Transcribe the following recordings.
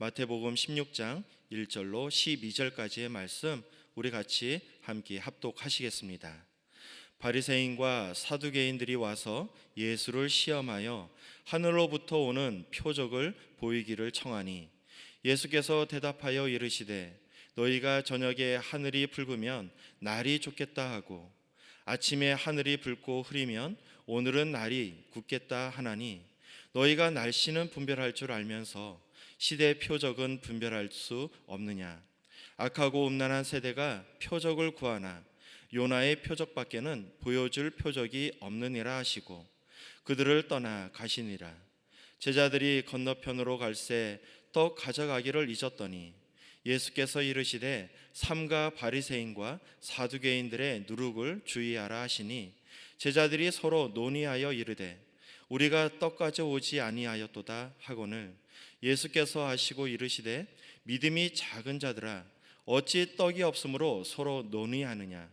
마태복음 16장 1절로 12절까지의 말씀 우리 같이 함께 합독하시겠습니다. 바리새인과 사두개인들이 와서 예수를 시험하여 하늘로부터 오는 표적을 보이기를 청하니 예수께서 대답하여 이르시되 너희가 저녁에 하늘이 붉으면 날이 좋겠다 하고 아침에 하늘이 붉고 흐리면 오늘은 날이 굳겠다 하나니 너희가 날씨는 분별할 줄 알면서 시대 표적은 분별할 수 없느냐? 악하고 음란한 세대가 표적을 구하나 요나의 표적밖에는 보여줄 표적이 없느니라 하시고 그들을 떠나 가시니라. 제자들이 건너편으로 갈새 떡 가져가기를 잊었더니 예수께서 이르시되 삼가 바리새인과 사두개인들의 누룩을 주의하라 하시니 제자들이 서로 논의하여 이르되 우리가 떡 가져오지 아니하였도다 하거늘 예수께서 하시고 이르시되 믿음이 작은 자들아 어찌 떡이 없으므로 서로 논의하느냐?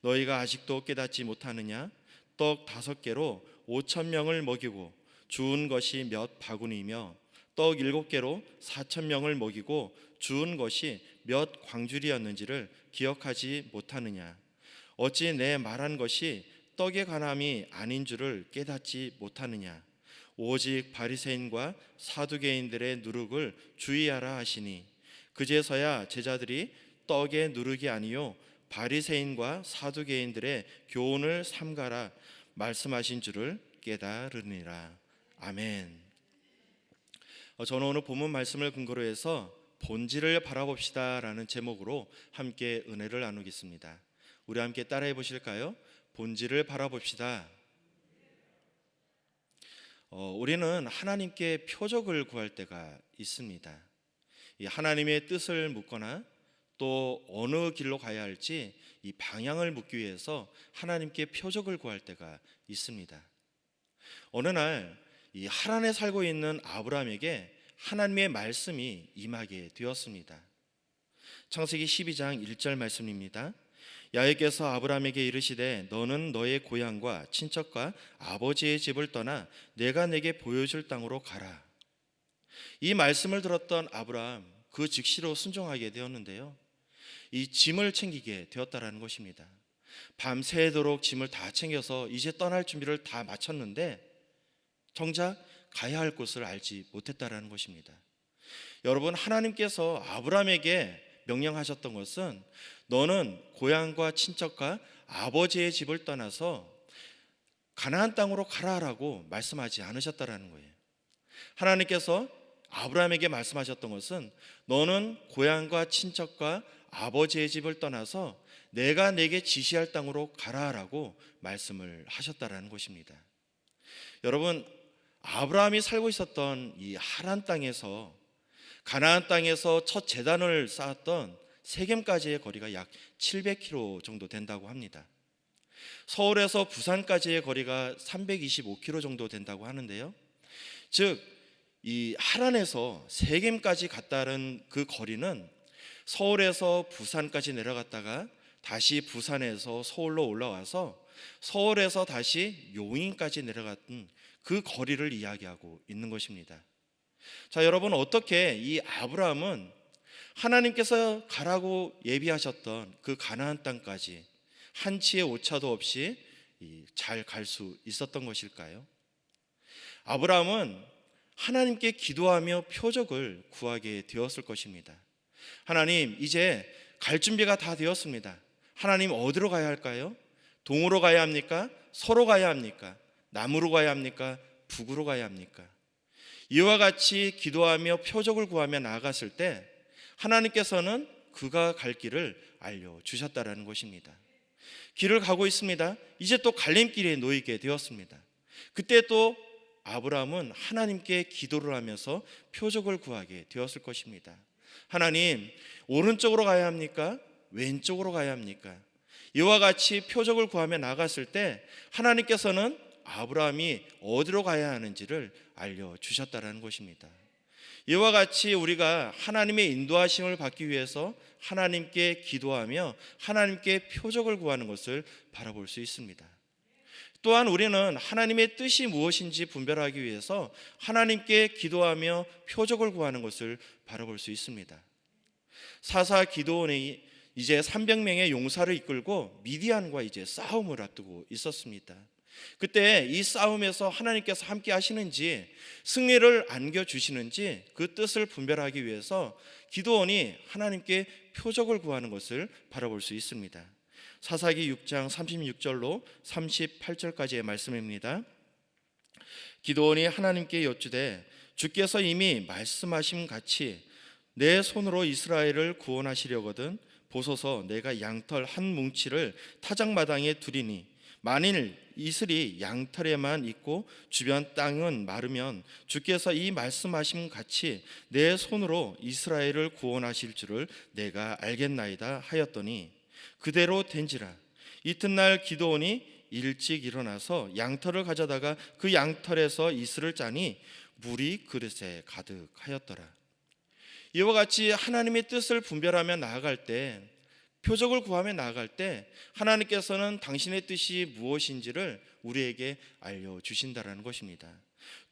너희가 아직도 깨닫지 못하느냐? 떡 다섯 개로 오천 명을 먹이고 주운 것이 몇 바구니며 떡 일곱 개로 사천 명을 먹이고 주운 것이 몇 광줄이었는지를 기억하지 못하느냐? 어찌 내 말한 것이 떡의 간함이 아닌 줄을 깨닫지 못하느냐 오직 바리새인과 사두개인들의 누룩을 주의하라 하시니 그제서야 제자들이 떡의 누룩이 아니요 바리새인과 사두개인들의 교훈을 삼가라 말씀하신 줄을 깨달으니라 아멘. 어, 저는 오늘 본문 말씀을 근거로 해서 본질을 바라봅시다라는 제목으로 함께 은혜를 나누겠습니다. 우리 함께 따라해 보실까요? 본질을 바라봅시다. 어, 우리는 하나님께 표적을 구할 때가 있습니다. 이 하나님의 뜻을 묻거나 또 어느 길로 가야 할지 이 방향을 묻기 위해서 하나님께 표적을 구할 때가 있습니다. 어느 날 이 하란에 살고 있는 아브라함에게 하나님의 말씀이 임하게 되었습니다. 창세기 12장 1절 말씀입니다. 야훼께서 아브라함에게 이르시되 너는 너의 고향과 친척과 아버지의 집을 떠나 내가 내게 보여줄 땅으로 가라. 이 말씀을 들었던 아브라함 그 즉시로 순종하게 되었는데요. 이 짐을 챙기게 되었다라는 것입니다. 밤새도록 짐을 다 챙겨서 이제 떠날 준비를 다 마쳤는데 정작 가야 할 곳을 알지 못했다라는 것입니다. 여러분 하나님께서 아브라함에게 명령하셨던 것은 너는 고향과 친척과 아버지의 집을 떠나서 가나안 땅으로 가라라고 말씀하지 않으셨다라는 거예요. 하나님께서 아브라함에게 말씀하셨던 것은 너는 고향과 친척과 아버지의 집을 떠나서 내가 내게 지시할 땅으로 가라라고 말씀을 하셨다라는 것입니다. 여러분 아브라함이 살고 있었던 이 하란 땅에서 가나안 땅에서 첫 재단을 쌓았던 세겜까지의 거리가 약 700km 정도 된다고 합니다. 서울에서 부산까지의 거리가 325km 정도 된다고 하는데요. 즉, 이 하란에서 세겜까지 갔다는 그 거리는 서울에서 부산까지 내려갔다가 다시 부산에서 서울로 올라와서 서울에서 다시 용인까지 내려갔던 그 거리를 이야기하고 있는 것입니다. 자, 여러분 어떻게 이 아브라함은 하나님께서 가라고 예비하셨던 그 가나안 땅까지 한치의 오차도 없이 잘 갈 수 있었던 것일까요? 아브라함은 하나님께 기도하며 표적을 구하게 되었을 것입니다. 하나님, 이제 갈 준비가 다 되었습니다. 하나님 어디로 가야 할까요? 동으로 가야 합니까? 서로 가야 합니까? 남으로 가야 합니까? 북으로 가야 합니까? 이와 같이 기도하며 표적을 구하며 나아갔을 때 하나님께서는 그가 갈 길을 알려 주셨다라는 것입니다. 길을 가고 있습니다. 이제 또 갈림길에 놓이게 되었습니다. 그때 또 아브라함은 하나님께 기도를 하면서 표적을 구하게 되었을 것입니다. 하나님, 오른쪽으로 가야 합니까? 왼쪽으로 가야 합니까? 이와 같이 표적을 구하며 나갔을 때 하나님께서는 아브라함이 어디로 가야 하는지를 알려 주셨다라는 것입니다. 이와 같이 우리가 하나님의 인도하심을 받기 위해서 하나님께 기도하며 하나님께 표적을 구하는 것을 바라볼 수 있습니다. 또한 우리는 하나님의 뜻이 무엇인지 분별하기 위해서 하나님께 기도하며 표적을 구하는 것을 바라볼 수 있습니다. 사사 기도원이 이제 300명의 용사를 이끌고 미디안과 이제 싸움을 앞두고 있었습니다. 그때 이 싸움에서 하나님께서 함께 하시는지 승리를 안겨 주시는지 그 뜻을 분별하기 위해서 기도원이 하나님께 표적을 구하는 것을 바라볼 수 있습니다. 사사기 6장 36절로 38절까지의 말씀입니다. 기도원이 하나님께 여쭈되 주께서 이미 말씀하신 같이 내 손으로 이스라엘을 구원하시려거든 보소서 내가 양털 한 뭉치를 타작마당에 두리니 만일 이슬이 양털에만 있고 주변 땅은 마르면 주께서 이 말씀하심 같이 내 손으로 이스라엘을 구원하실 줄을 내가 알겠나이다 하였더니 그대로 된지라. 이튿날 기도원이 일찍 일어나서 양털을 가져다가 그 양털에서 이슬을 짜니 물이 그릇에 가득하였더라. 이와 같이 하나님의 뜻을 분별하며 나아갈 때 표적을 구하며 나아갈 때 하나님께서는 당신의 뜻이 무엇인지를 우리에게 알려 주신다라는 것입니다.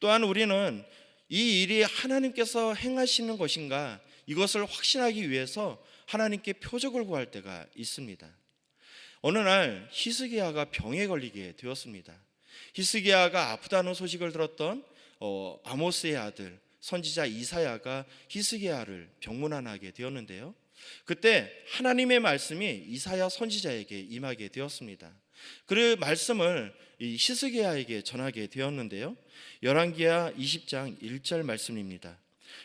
또한 우리는 이 일이 하나님께서 행하시는 것인가 이것을 확신하기 위해서 하나님께 표적을 구할 때가 있습니다. 어느 날 히스기야가 병에 걸리게 되었습니다. 히스기야가 아프다는 소식을 들었던 어, 아모스의 아들 선지자 이사야가 히스기야를 병문안하게 되었는데요. 그때 하나님의 말씀이 이사야 선지자에게 임하게 되었습니다. 그 말씀을 이 히스기야에게 전하게 되었는데요. 열왕기야 20장 1절 말씀입니다.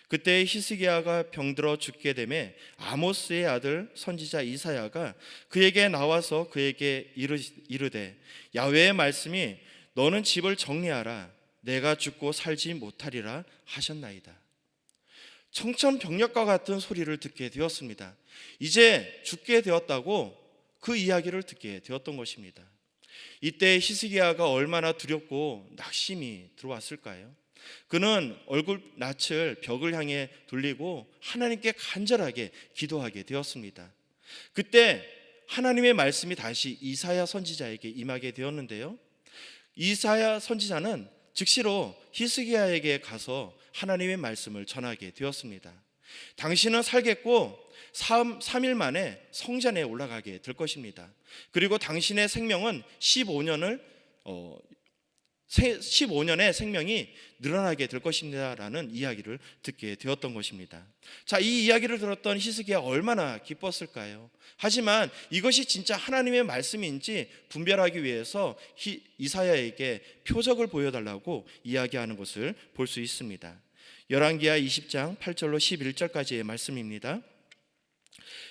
그때 히스기야가 병들어 죽게 되매 아모스의 아들 선지자 이사야가 그에게 나와서 그에게 이르되 야훼의 말씀이 너는 집을 정리하라 내가 죽고 살지 못하리라 하셨나이다. 청천벽력과 같은 소리를 듣게 되었습니다. 이제 죽게 되었다고 그 이야기를 듣게 되었던 것입니다. 이때 히스기야가 얼마나 두렵고 낙심이 들어왔을까요? 그는 얼굴 낯을 벽을 향해 돌리고 하나님께 간절하게 기도하게 되었습니다. 그때 하나님의 말씀이 다시 이사야 선지자에게 임하게 되었는데요. 이사야 선지자는 즉시로 히스기야에게 가서 하나님의 말씀을 전하게 되었습니다. 당신은 살겠고 3, 3일 만에 성전에 올라가게 될 것입니다. 그리고 당신의 생명은 15년을 어, 15년의 생명이 늘어나게 될 것입니다라는 이야기를 듣게 되었던 것입니다. 자, 이 이야기를 들었던 히스기야 얼마나 기뻤을까요? 하지만 이것이 진짜 하나님의 말씀인지 분별하기 위해서 이사야에게 표적을 보여달라고 이야기하는 것을 볼 수 있습니다. 열왕기하 20장 8절로 11절까지의 말씀입니다.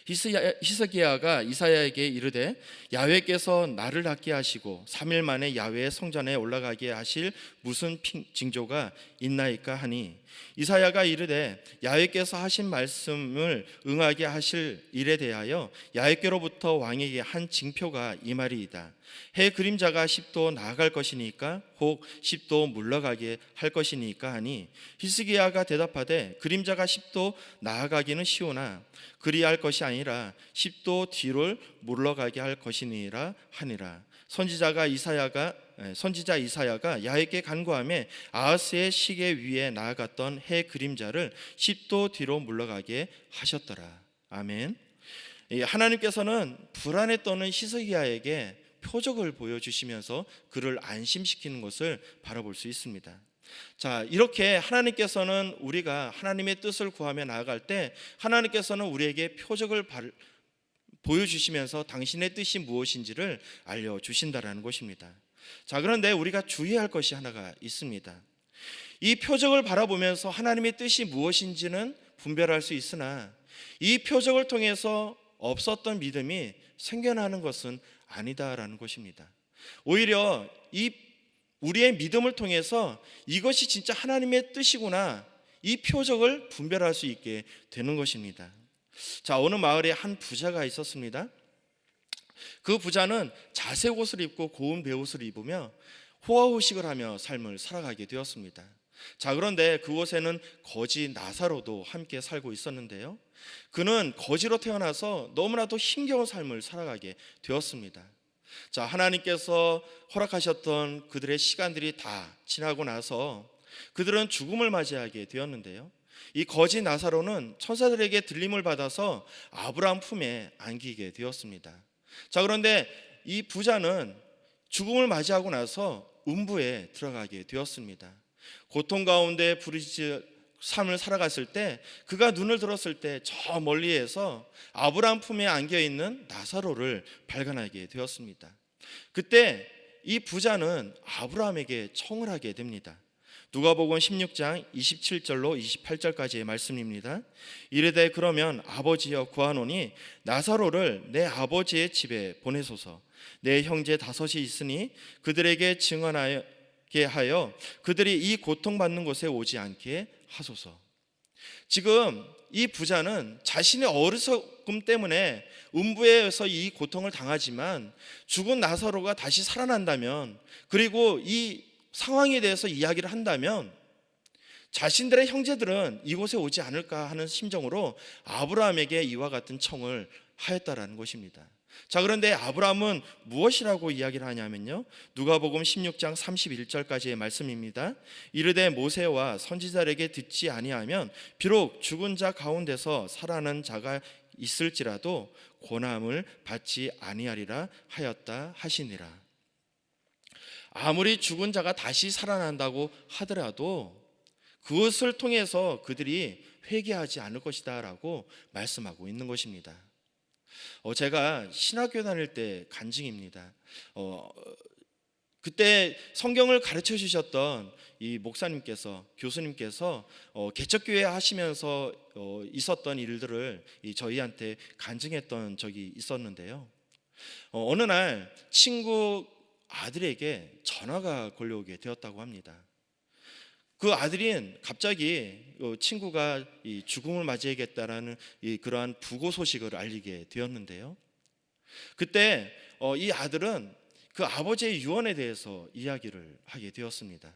히스기야가 이사야에게 이르되 야훼께서 나를 낫게 하시고 3일 만에 야훼의 성전에 올라가게 하실 무슨 징조가 있나이까 하니 이사야가 이르되 야훼께서 하신 말씀을 응하게 하실 일에 대하여 야훼께로부터 왕에게 한 징표가 이 말이이다. 해 그림자가 10도 나아갈 것이니까 혹 10도 물러가게 할 것이니까 하니 히스기야가 대답하되 그림자가 10도 나아가기는 쉬우나 그리할 것이 아니라 10도 뒤를 물러가게 할 것이니라 하니라. 선지자가 이사야가 선지자 이사야가 야에게 간구함에 아하스의 시계 위에 나아갔던 해 그림자를 10도 뒤로 물러가게 하셨더라. 아멘. 하나님께서는 불안에 떠는 히스기야에게 표적을 보여주시면서 그를 안심시키는 것을 바라볼 수 있습니다. 자, 이렇게 하나님께서는 우리가 하나님의 뜻을 구하며 나아갈 때 하나님께서는 우리에게 표적을 보여주시면서 당신의 뜻이 무엇인지를 알려주신다라는 것입니다. 자, 그런데 우리가 주의할 것이 하나가 있습니다. 이 표적을 바라보면서 하나님의 뜻이 무엇인지는 분별할 수 있으나 이 표적을 통해서 없었던 믿음이 생겨나는 것은 아니다라는 것입니다. 오히려 이 우리의 믿음을 통해서 이것이 진짜 하나님의 뜻이구나 이 표적을 분별할 수 있게 되는 것입니다. 자, 어느 마을에 한 부자가 있었습니다. 그 부자는 자색 옷을 입고 고운 배옷을 입으며 호화호식을 하며 삶을 살아가게 되었습니다. 자, 그런데 그곳에는 거지 나사로도 함께 살고 있었는데요. 그는 거지로 태어나서 너무나도 힘겨운 삶을 살아가게 되었습니다. 자, 하나님께서 허락하셨던 그들의 시간들이 다 지나고 나서 그들은 죽음을 맞이하게 되었는데요. 이 거지 나사로는 천사들에게 들림을 받아서 아브라함 품에 안기게 되었습니다. 자, 그런데 이 부자는 죽음을 맞이하고 나서 음부에 들어가게 되었습니다. 고통 가운데 부르짖 삶을 살아갔을 때 그가 눈을 들었을 때 저 멀리에서 아브라함 품에 안겨 있는 나사로를 발견하게 되었습니다. 그때 이 부자는 아브라함에게 청을 하게 됩니다. 누가복음 16장 27절로 28절까지의 말씀입니다. 이르되 그러면 아버지여 구하노니 나사로를 내 아버지의 집에 보내소서. 내 형제 다섯이 있으니 그들에게 증언하 게 하여 그들이 이 고통받는 곳에 오지 않게 하소서. 지금 이 부자는 자신의 어리석음 때문에 음부에서 이 고통을 당하지만 죽은 나사로가 다시 살아난다면 그리고 이 상황에 대해서 이야기를 한다면 자신들의 형제들은 이곳에 오지 않을까 하는 심정으로 아브라함에게 이와 같은 청을 하였다라는 것입니다. 자, 그런데 아브라함은 무엇이라고 이야기를 하냐면요. 누가복음 16장 31절까지의 말씀입니다. 이르되 모세와 선지자에게 듣지 아니하면 비록 죽은 자 가운데서 살아난 자가 있을지라도 고난을 받지 아니하리라 하였다 하시니라. 아무리 죽은 자가 다시 살아난다고 하더라도 그것을 통해서 그들이 회개하지 않을 것이다라고 말씀하고 있는 것입니다. 어, 제가 신학교 다닐 때 간증입니다. 어, 그때 성경을 가르쳐 주셨던 이 목사님께서 교수님께서 어, 개척교회 하시면서 어, 있었던 일들을 이 저희한테 간증했던 적이 있었는데요. 어, 어느 날 친구 아들에게 전화가 걸려오게 되었다고 합니다. 그 아들인 갑자기 어, 친구가 이 죽음을 맞이하겠다라는 이 그러한 부고 소식을 알리게 되었는데요. 그때 어, 이 아들은 그 아버지의 유언에 대해서 이야기를 하게 되었습니다.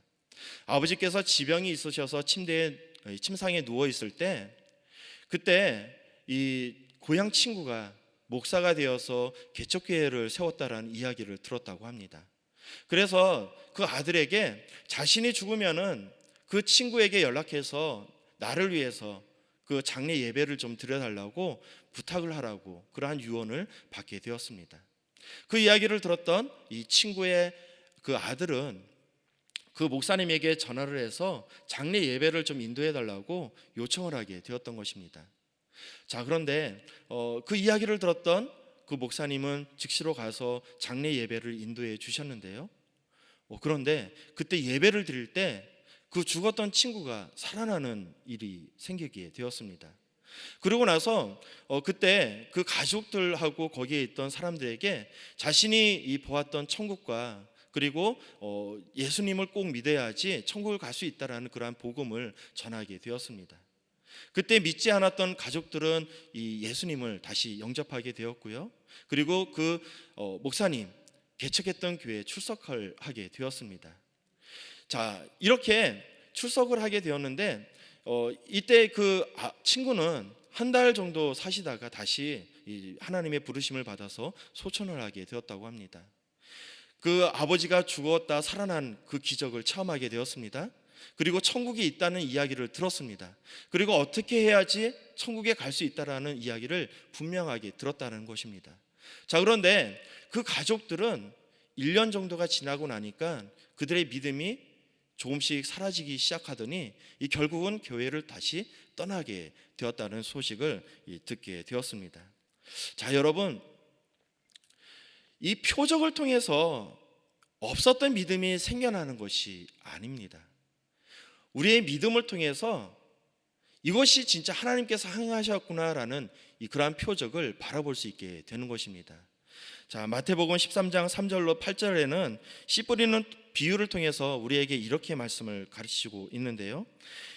아버지께서 지병이 있으셔서 침대에 어, 침상에 누워 있을 때 그때 이 고향 친구가 목사가 되어서 개척교회를 세웠다라는 이야기를 들었다고 합니다. 그래서 그 아들에게 자신이 죽으면은 그 친구에게 연락해서 나를 위해서 그 장례 예배를 좀 드려달라고 부탁을 하라고 그러한 유언을 받게 되었습니다. 그 이야기를 들었던 이 친구의 그 아들은 그 목사님에게 전화를 해서 장례 예배를 좀 인도해 달라고 요청을 하게 되었던 것입니다. 자 그런데 어, 그 이야기를 들었던 그 목사님은 즉시로 가서 장례 예배를 인도해 주셨는데요. 어, 그런데 그때 예배를 드릴 때 그 죽었던 친구가 살아나는 일이 생기게 되었습니다. 그러고 나서 어, 그때 그 가족들하고 거기에 있던 사람들에게 자신이 이 보았던 천국과 그리고 어, 예수님을 꼭 믿어야지 천국을 갈 수 있다라는 그러한 복음을 전하게 되었습니다. 그때 믿지 않았던 가족들은 이 예수님을 다시 영접하게 되었고요. 그리고 그 어, 목사님 개척했던 교회에 출석을 하게 되었습니다. 자 이렇게 출석을 하게 되었는데 어, 이때 그 아, 친구는 한 달 정도 사시다가 다시 이 하나님의 부르심을 받아서 소천을 하게 되었다고 합니다. 그 아버지가 죽었다 살아난 그 기적을 체험하게 되었습니다. 그리고 천국이 있다는 이야기를 들었습니다. 그리고 어떻게 해야지 천국에 갈 수 있다라는 이야기를 분명하게 들었다는 것입니다. 자, 그런데 그 가족들은 1년 정도가 지나고 나니까 그들의 믿음이 조금씩 사라지기 시작하더니 이 결국은 교회를 다시 떠나게 되었다는 소식을 듣게 되었습니다. 자, 여러분 이 표적을 통해서 없었던 믿음이 생겨나는 것이 아닙니다. 우리의 믿음을 통해서 이것이 진짜 하나님께서 행하셨구나라는 이 그러한 표적을 바라볼 수 있게 되는 것입니다. 자, 마태복음 13장 3절로 8절에는 씨 뿌리는 비유를 통해서 우리에게 이렇게 말씀을 가르치고 있는데요.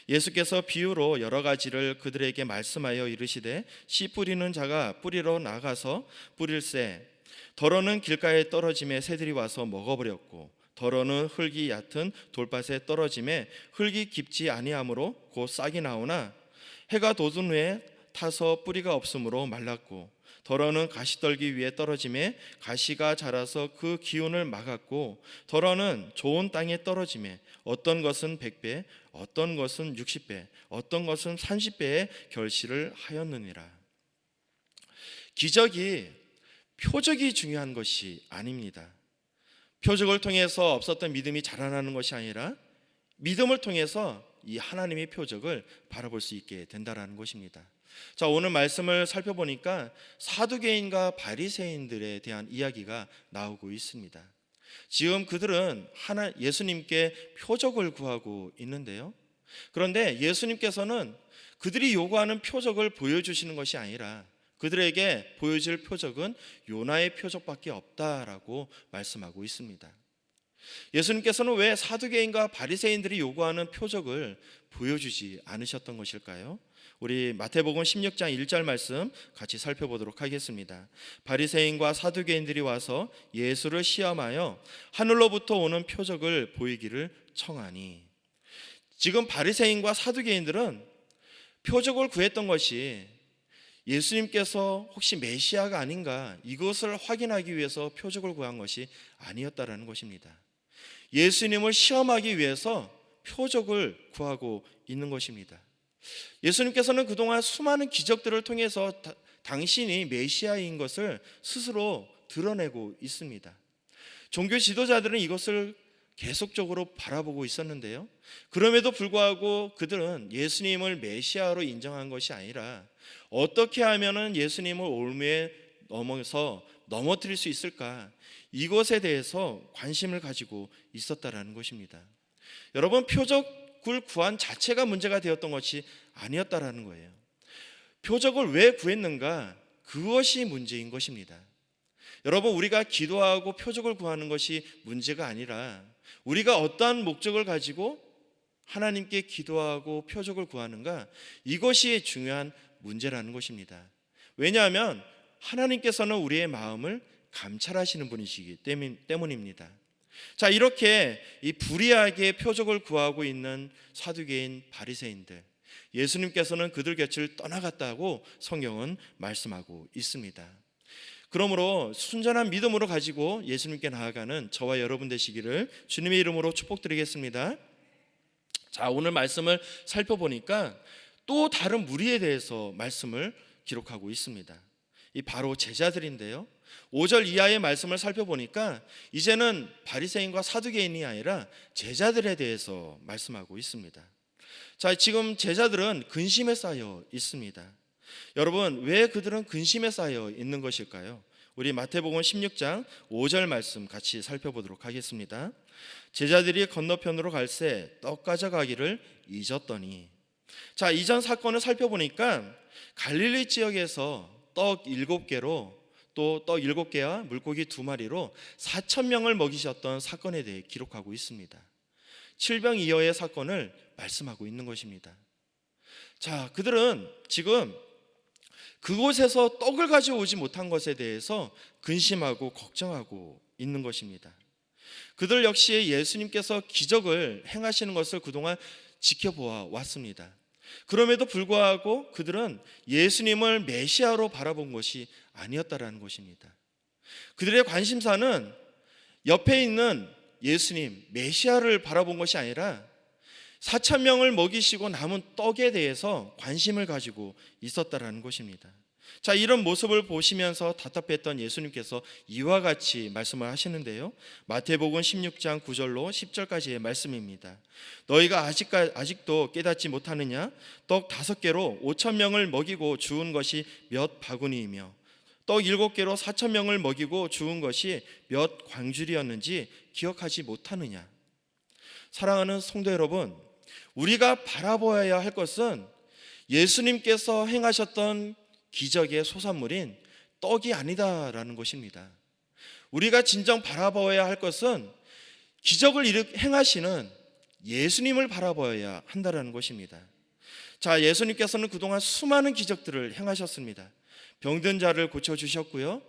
예수께서 비유로 여러 가지를 그들에게 말씀하여 이르시되 씨 뿌리는 자가 뿌리로 나가서 뿌릴새 더러는 길가에 떨어짐에 새들이 와서 먹어버렸고 더러는 흙이 얕은 돌밭에 떨어짐에 흙이 깊지 아니하므로 곧 싹이 나오나 해가 돋은 후에 타서 뿌리가 없으므로 말랐고 덜어는 가시 떨기 위에 떨어짐에 가시가 자라서 그 기운을 막았고 덜어는 좋은 땅에 떨어짐에 어떤 것은 100배 어떤 것은 60배 어떤 것은 30배의 결실을 하였느니라 기적이 표적이 중요한 것이 아닙니다 표적을 통해서 없었던 믿음이 자라나는 것이 아니라 믿음을 통해서 이 하나님의 표적을 바라볼 수 있게 된다라는 것입니다. 자, 오늘 말씀을 살펴보니까 사두개인과 바리새인들에 대한 이야기가 나오고 있습니다. 지금 그들은 하나 예수님께 표적을 구하고 있는데요. 그런데 예수님께서는 그들이 요구하는 표적을 보여주시는 것이 아니라 그들에게 보여줄 표적은 요나의 표적밖에 없다라고 말씀하고 있습니다. 예수님께서는 왜 사두개인과 바리새인들이 요구하는 표적을 보여주지 않으셨던 것일까요? 우리 마태복음 16장 1절 말씀 같이 살펴보도록 하겠습니다. 바리새인과 사두개인들이 와서 예수를 시험하여 하늘로부터 오는 표적을 보이기를 청하니 지금 바리새인과 사두개인들은 표적을 구했던 것이 예수님께서 혹시 메시아가 아닌가 이것을 확인하기 위해서 표적을 구한 것이 아니었다라는 것입니다. 예수님을 시험하기 위해서 표적을 구하고 있는 것입니다. 예수님께서는 그동안 수많은 기적들을 통해서 다, 당신이 메시아인 것을 스스로 드러내고 있습니다. 종교 지도자들은 이것을 계속적으로 바라보고 있었는데요. 그럼에도 불구하고 그들은 예수님을 메시아로 인정한 것이 아니라 어떻게 하면은 예수님을 올무에 넘어서 넘어뜨릴 수 있을까? 이것에 대해서 관심을 가지고 있었다라는 것입니다. 여러분 표적 을 구한 자체가 문제가 되었던 것이 아니었다라는 거예요. 표적을 왜 구했는가? 그것이 문제인 것입니다. 여러분 우리가 기도하고 표적을 구하는 것이 문제가 아니라 우리가 어떠한 목적을 가지고 하나님께 기도하고 표적을 구하는가 이것이 중요한 문제라는 것입니다. 왜냐하면 하나님께서는 우리의 마음을 감찰하시는 분이시기 때문입니다. 자, 이렇게 이 불의하게 표적을 구하고 있는 사두개인 바리새인들 예수님께서는 그들 곁을 떠나갔다고 성경은 말씀하고 있습니다. 그러므로 순전한 믿음으로 가지고 예수님께 나아가는 저와 여러분 되시기를 주님의 이름으로 축복드리겠습니다. 자, 오늘 말씀을 살펴보니까 또 다른 무리에 대해서 말씀을 기록하고 있습니다. 이 바로 제자들인데요. 5절 이하의 말씀을 살펴보니까 이제는 바리새인과 사두개인이 아니라 제자들에 대해서 말씀하고 있습니다. 자, 지금 제자들은 근심에 쌓여 있습니다. 여러분, 왜 그들은 근심에 쌓여 있는 것일까요? 우리 마태복음 16장 5절 말씀 같이 살펴보도록 하겠습니다. 제자들이 건너편으로 갈새 떡 가져가기를 잊었더니 자, 이전 사건을 살펴보니까 갈릴리 지역에서 떡 일곱 개로 또 떡 일곱 개와 물고기 두 마리로 4천 명을 먹이셨던 사건에 대해 기록하고 있습니다. 칠병이어의 사건을 말씀하고 있는 것입니다. 자, 그들은 지금 그곳에서 떡을 가져오지 못한 것에 대해서 근심하고 걱정하고 있는 것입니다. 그들 역시 예수님께서 기적을 행하시는 것을 그동안 지켜보아 왔습니다. 그럼에도 불구하고 그들은 예수님을 메시아로 바라본 것이 아니었다라는 것입니다. 그들의 관심사는 옆에 있는 예수님 메시아를 바라본 것이 아니라 4천 명을 먹이시고 남은 떡에 대해서 관심을 가지고 있었다라는 것입니다. 자, 이런 모습을 보시면서 답답했던 예수님께서 이와 같이 말씀을 하시는데요. 마태복음 16장 9절로 10절까지의 말씀입니다. 너희가 아직 아직도 깨닫지 못하느냐? 떡 다섯 개로 5천 명을 먹이고 주운 것이 몇 바구니이며 떡 일곱 개로 4천 명을 먹이고 주운 것이 몇 광줄이었는지 기억하지 못하느냐? 사랑하는 성도 여러분, 우리가 바라보아야 할 것은 예수님께서 행하셨던 기적의 소산물인 떡이 아니다라는 것입니다. 우리가 진정 바라보아야 할 것은 기적을 행하시는 예수님을 바라보아야 한다라는 것입니다. 자, 예수님께서는 그동안 수많은 기적들을 행하셨습니다. 병든 자를 고쳐 주셨고요.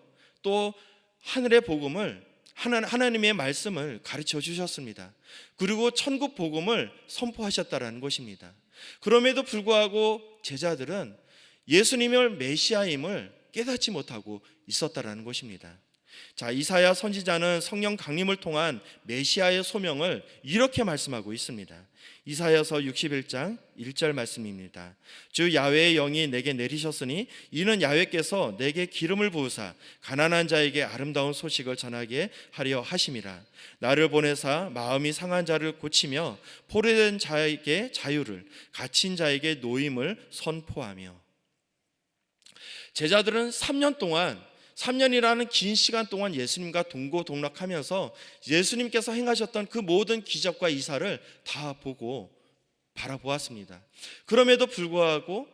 또 하늘의 복음을 하나님의 말씀을 가르쳐 주셨습니다. 그리고 천국 복음을 선포하셨다라는 것입니다. 그럼에도 불구하고 제자들은 예수님을 메시아임을 깨닫지 못하고 있었다라는 것입니다. 자, 이사야 선지자는 성령 강림을 통한 메시아의 소명을 이렇게 말씀하고 있습니다. 이사야서 61장 1절 말씀입니다. 주 야훼의 영이 내게 내리셨으니 이는 야훼께서 내게 기름을 부으사 가난한 자에게 아름다운 소식을 전하게 하려 하심이라. 나를 보내사 마음이 상한 자를 고치며 포로된 자에게 자유를 갇힌 자에게 노임을 선포하며 제자들은 3년 동안 3년이라는 긴 시간 동안 예수님과 동고동락하면서 예수님께서 행하셨던 그 모든 기적과 이사를 다 보고 바라보았습니다. 그럼에도 불구하고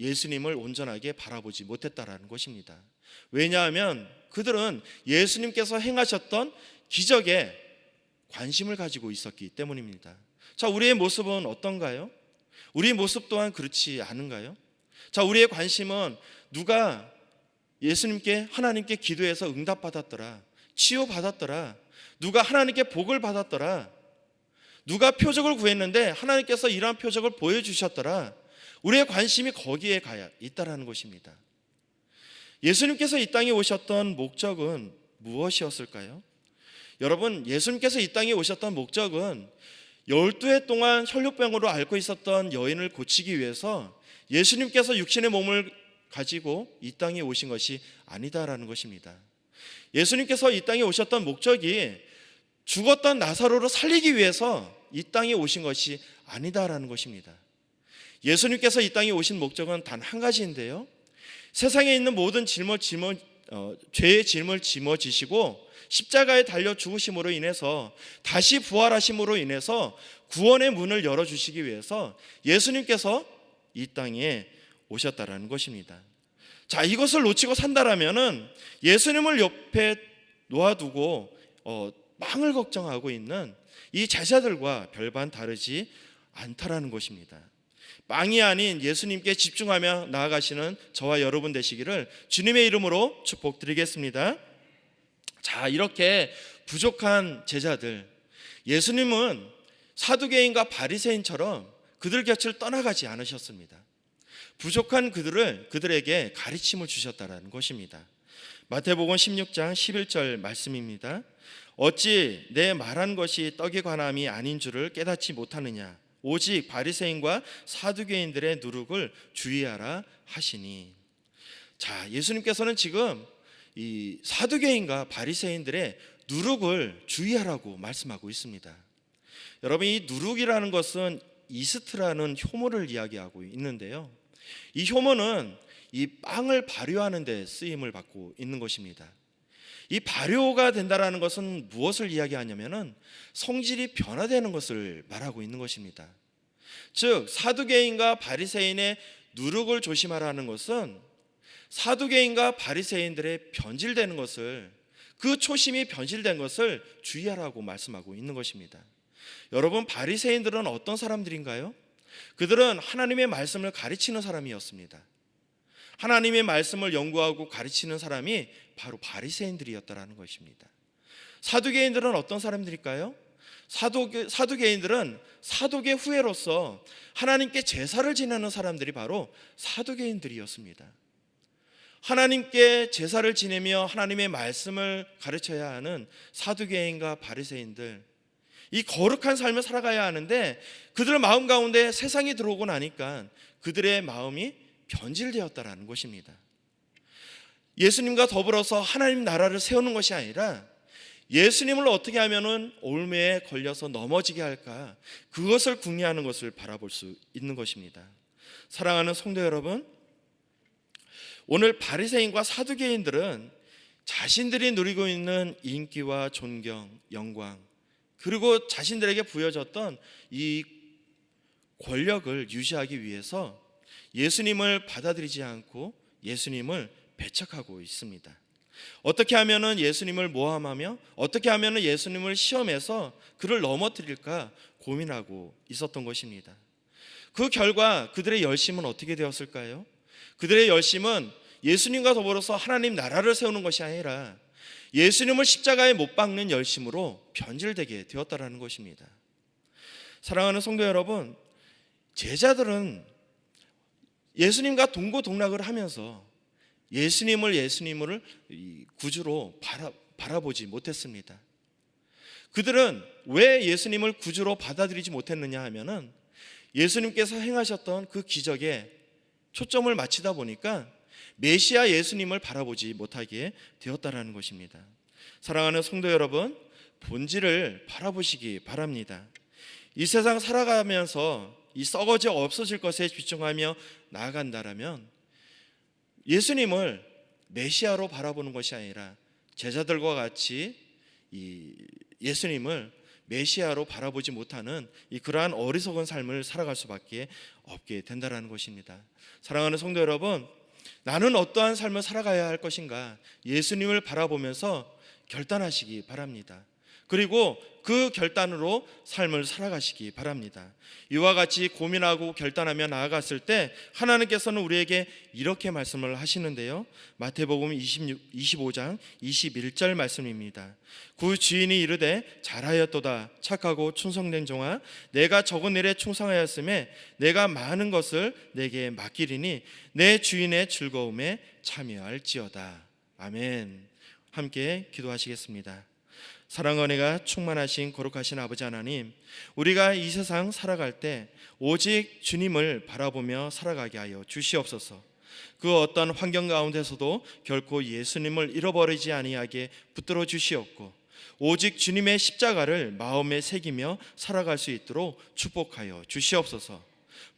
예수님을 온전하게 바라보지 못했다라는 것입니다. 왜냐하면 그들은 예수님께서 행하셨던 기적에 관심을 가지고 있었기 때문입니다. 자, 우리의 모습은 어떤가요? 우리의 모습 또한 그렇지 않은가요? 자, 우리의 관심은 누가 예수님께 하나님께 기도해서 응답 받았더라. 치유 받았더라. 누가 하나님께 복을 받았더라. 누가 표적을 구했는데 하나님께서 이러한 표적을 보여 주셨더라. 우리의 관심이 거기에 가야 있다라는 것입니다. 예수님께서 이 땅에 오셨던 목적은 무엇이었을까요? 여러분, 예수님께서 이 땅에 오셨던 목적은 열두 해 동안 혈육병으로 앓고 있었던 여인을 고치기 위해서 예수님께서 육신의 몸을 가지고 이 땅에 오신 것이 아니다라는 것입니다. 예수님께서 이 땅에 오셨던 목적이 죽었던 나사로를 살리기 위해서 이 땅에 오신 것이 아니다라는 것입니다. 예수님께서 이 땅에 오신 목적은 단 한 가지인데요. 세상에 있는 모든 질문 짊어 어, 죄의 짐을 짊어지시고 십자가에 달려 죽으심으로 인해서 다시 부활하심으로 인해서 구원의 문을 열어 주시기 위해서 예수님께서 이 땅에 오셨다라는 것입니다. 자, 이것을 놓치고 산다라면은 예수님을 옆에 놓아두고 어, 망을 걱정하고 있는 이 제자들과 별반 다르지 않다라는 것입니다. 빵이 아닌 예수님께 집중하며 나아가시는 저와 여러분 되시기를 주님의 이름으로 축복드리겠습니다. 자, 이렇게 부족한 제자들 예수님은 사두개인과 바리새인처럼 그들 곁을 떠나가지 않으셨습니다. 부족한 그들을 그들에게 가르침을 주셨다라는 것입니다. 마태복음 16장 11절 말씀입니다. 어찌 내 말한 것이 떡에 관함이 아닌 줄을 깨닫지 못하느냐 오직 바리새인과 사두개인들의 누룩을 주의하라 하시니 자 예수님께서는 지금 이 사두개인과 바리새인들의 누룩을 주의하라고 말씀하고 있습니다. 여러분 이 누룩이라는 것은 이스트라는 효모를 이야기하고 있는데요. 이 효모는 이 빵을 발효하는 데 쓰임을 받고 있는 것입니다. 이 발효가 된다라는 것은 무엇을 이야기하냐면은 성질이 변화되는 것을 말하고 있는 것입니다. 즉 사두개인과 바리새인의 누룩을 조심하라는 것은 사두개인과 바리새인들의 변질되는 것을 그 초심이 변질된 것을 주의하라고 말씀하고 있는 것입니다. 여러분 바리새인들은 어떤 사람들인가요? 그들은 하나님의 말씀을 가르치는 사람이었습니다. 하나님의 말씀을 연구하고 가르치는 사람이 바로 바리새인들이었다라는 것입니다. 사두개인들은 어떤 사람들일까요? 사도계, 사두개인들은 사도계 후예로서 하나님께 제사를 지내는 사람들이 바로 사두개인들이었습니다. 하나님께 제사를 지내며 하나님의 말씀을 가르쳐야 하는 사두개인과 바리새인들 이 거룩한 삶을 살아가야 하는데 그들 마음 가운데 세상이 들어오고 나니까 그들의 마음이 변질되었다라는 것입니다. 예수님과 더불어서 하나님 나라를 세우는 것이 아니라 예수님을 어떻게 하면은 올매에 걸려서 넘어지게 할까 그것을 궁리하는 것을 바라볼 수 있는 것입니다. 사랑하는 성도 여러분, 오늘 바리새인과 사두개인들은 자신들이 누리고 있는 인기와 존경, 영광 그리고 자신들에게 부여졌던 이 권력을 유지하기 위해서 예수님을 받아들이지 않고 예수님을 배척하고 있습니다. 어떻게 하면은 예수님을 모함하며 어떻게 하면은 예수님을 시험해서 그를 넘어뜨릴까 고민하고 있었던 것입니다. 그 결과 그들의 열심은 어떻게 되었을까요? 그들의 열심은 예수님과 더불어서 하나님 나라를 세우는 것이 아니라 예수님을 십자가에 못 박는 열심으로 변질되게 되었다라는 것입니다. 사랑하는 성도 여러분, 제자들은 예수님과 동고동락을 하면서 예수님을 예수님을 이 구주로 바라, 바라 보지 못했습니다. 그들은 왜 예수님을 구주로 받아들이지 못했느냐 하면은 예수님께서 행하셨던 그 기적에 초점을 맞추다 보니까 메시아 예수님을 바라보지 못하게 되었다라는 것입니다. 사랑하는 성도 여러분, 본질을 바라보시기 바랍니다. 이 세상 살아가면서 이 썩어져 없어질 것에 집중하며 나아간다라면 예수님을 메시아로 바라보는 것이 아니라 제자들과 같이 이 예수님을 메시아로 바라보지 못하는 이 그러한 어리석은 삶을 살아갈 수밖에 없게 된다라는 것입니다. 사랑하는 성도 여러분, 나는 어떠한 삶을 살아가야 할 것인가? 예수님을 바라보면서 결단하시기 바랍니다. 그리고 그 결단으로 삶을 살아가시기 바랍니다. 이와 같이 고민하고 결단하며 나아갔을 때 하나님께서는 우리에게 이렇게 말씀을 하시는데요. 마태복음 26, 25장 21절 말씀입니다. 그 주인이 이르되 잘하였도다 착하고 충성된 종아 내가 적은 일에 충성하였음에 내가 많은 것을 내게 맡기리니 내 주인의 즐거움에 참여할지어다. 아멘. 함께 기도하시겠습니다. 사랑 은혜가 충만하신 거룩하신 아버지 하나님, 우리가 이 세상 살아갈 때 오직 주님을 바라보며 살아가게 하여 주시옵소서. 그 어떤 환경 가운데서도 결코 예수님을 잃어버리지 아니하게 붙들어 주시옵고 오직 주님의 십자가를 마음에 새기며 살아갈 수 있도록 축복하여 주시옵소서.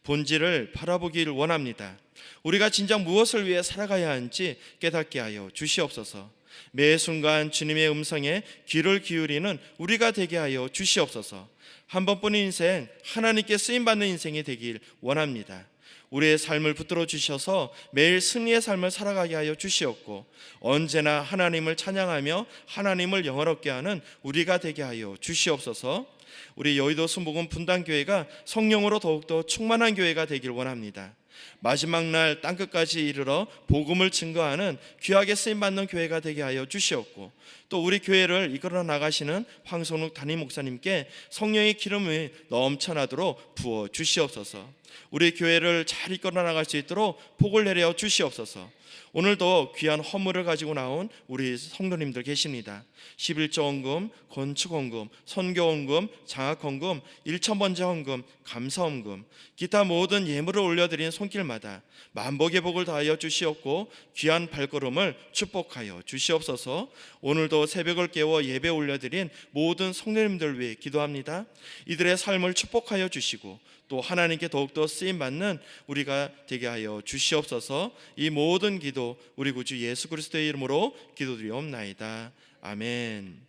본질을 바라보기를 원합니다. 우리가 진정 무엇을 위해 살아가야 하는지 깨닫게 하여 주시옵소서. 매 순간 주님의 음성에 귀를 기울이는 우리가 되게 하여 주시옵소서. 한 번뿐인 인생 하나님께 쓰임 받는 인생이 되길 원합니다. 우리의 삶을 붙들어 주셔서 매일 승리의 삶을 살아가게 하여 주시옵고 언제나 하나님을 찬양하며 하나님을 영화롭게 하는 우리가 되게 하여 주시옵소서. 우리 여의도 순복음 분당교회가 성령으로 더욱더 충만한 교회가 되길 원합니다. 마지막 날 땅끝까지 이르러 복음을 증거하는 귀하게 쓰임 받는 교회가 되게 하여 주시옵고 또 우리 교회를 이끌어 나가시는 황선욱 담임 목사님께 성령의 기름이 넘쳐나도록 부어 주시옵소서. 우리 교회를 잘 이끌어 나갈 수 있도록 복을 내려 주시옵소서. 오늘도 귀한 허물을 가지고 나온 우리 성도님들 계십니다. 11조 헌금, 건축 헌금, 선교 헌금, 장학 헌금, 1천 번째 헌금, 감사 헌금, 기타 모든 예물을 올려드린 손길마다 만복의 복을 다하여 주시옵고 귀한 발걸음을 축복하여 주시옵소서. 오늘도 새벽을 깨워 예배 올려드린 모든 성도님들 위해 기도합니다. 이들의 삶을 축복하여 주시고 또 하나님께 더욱더 쓰임 받는 우리가 되게 하여 주시옵소서. 이 모든 기도 우리 구주 예수 그리스도의 이름으로 기도드리옵나이다. 아멘.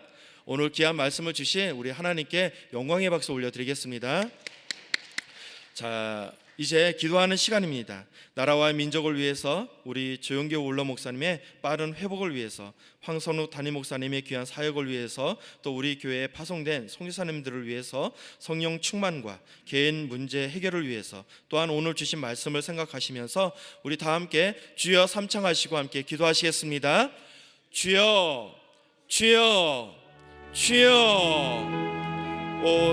오늘 귀한 말씀을 주신 우리 하나님께 영광의 박수 올려드리겠습니다 자 이제 기도하는 시간입니다. 나라와 민족을 위해서 우리 조영교 울러 목사님의 빠른 회복을 위해서 황선우 담임 목사님의 귀한 사역을 위해서 또 우리 교회에 파송된 성교사님들을 위해서 성령 충만과 개인 문제 해결을 위해서 또한 오늘 주신 말씀을 생각하시면서 우리 다 함께 주여 삼창하시고 함께 기도하시겠습니다. 주여 주여 주여. 오